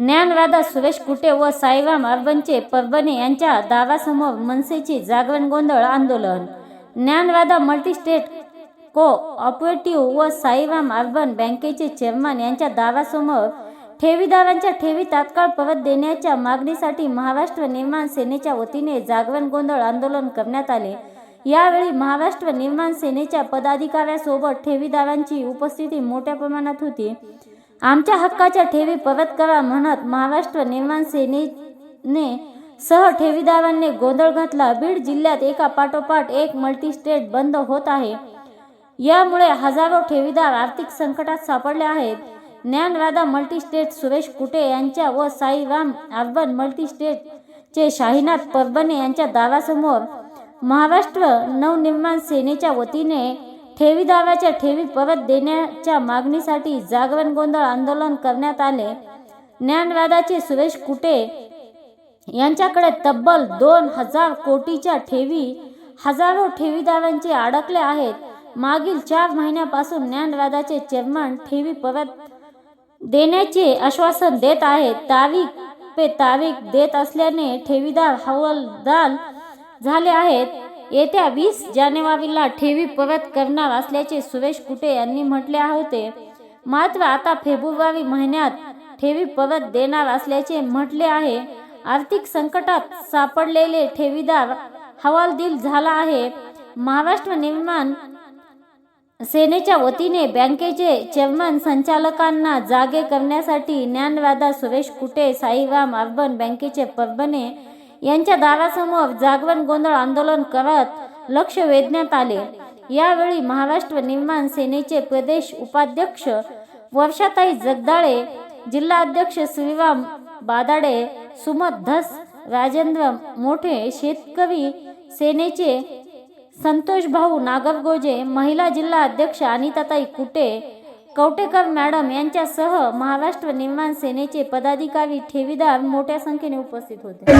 ज्ञानराधा सुरेश कुटे व साईराम अर्बनचे परभणे यांच्या दारासमोर मनसेचे जागरण गोंधळ आंदोलन. ज्ञानराधा मल्टीस्टेट को ऑपरेटिव्ह व साईराम अर्बन बँकेचे चेअरमन यांच्या दारासमोर ठेवीदारांच्या ठेवी तात्काळ परत देण्याच्या मागणीसाठी महाराष्ट्र निर्माण सेनेच्या वतीने जागरण गोंधळ आंदोलन करण्यात आले. यावेळी महाराष्ट्र निर्माण सेनेच्या पदाधिकाऱ्यासोबत ठेवीदारांची उपस्थिती मोठ्या प्रमाणात होती. आमच्या हक्काच्या ठेवी परत करा म्हणत महाराष्ट्र निर्माण सेनेने सह ठेवीदारांनी गोंधळ घातला. बीड जिल्ह्यात एका पाठोपाठ एक मल्टीस्टेट बंद होत आहे. यामुळे हजारो ठेवीदार आर्थिक संकटात सापडले आहेत. ज्ञानराधा मल्टीस्टेट सुरेश कुटे यांच्या व साईराम अर्बन मल्टीस्टेटचे शाहीनाथ परभणे यांच्या दारासमोर महाराष्ट्र नवनिर्माण सेनेच्या वतीने ठेवीदाराच्या ठेवी परत देण्याच्या मागणीसाठी जागरण गोंधळ आंदोलन करण्यात आले. ज्ञानवादाचे सुरेश कुटे यांच्याकडे तब्बल दोन हजार कोटीच्या ठेवी हजारो ठेवीदारांचे अडकले आहेत. मागील चार महिन्यापासून ज्ञानवादाचे चेअरमन ठेवी परत देण्याचे आश्वासन देत आहेत. तारीख पे तारीख देत असल्याने ठेवीदार हवालदार झाले आहेत. येत्या वीस जानेवारीला ठेवी परत करणार असल्याचे सुरेश कुटे यांनी म्हटले होते. मात्र आता फेब्रुवारी महिन्यात ठेवी परत देणार असल्याचे म्हटले आहे. आर्थिक संकटात सापडलेले ठेवीदार हवालदिल झाला आहे. महाराष्ट्र निर्माण सेनेच्या वतीने बँकेचे चेअरमन संचालकांना जागे करण्यासाठी ज्ञानराधा सुरेश कुटे साईराम अर्बन बँकेचे परभणे यांच्या दारासमोर जागरण गोंधळ आंदोलन करत लक्ष वेधण्यात आले. यावेळी महाराष्ट्र निर्माण सेनेचे प्रदेश उपाध्यक्ष वर्षाताई जगदाळे जिल्हाध्यक्ष श्रीराम बादाडे सुमत धस राजेंद्र मोठे शेतकरी सेनेचे संतोष भाऊ नागरगोजे महिला जिल्हा अध्यक्ष अनिताताई कुटे कवटेकर मॅडम यांच्यासह महाराष्ट्र निर्माण सेनेचे पदाधिकारी ठेवीदार मोठ्या संख्येने उपस्थित होते.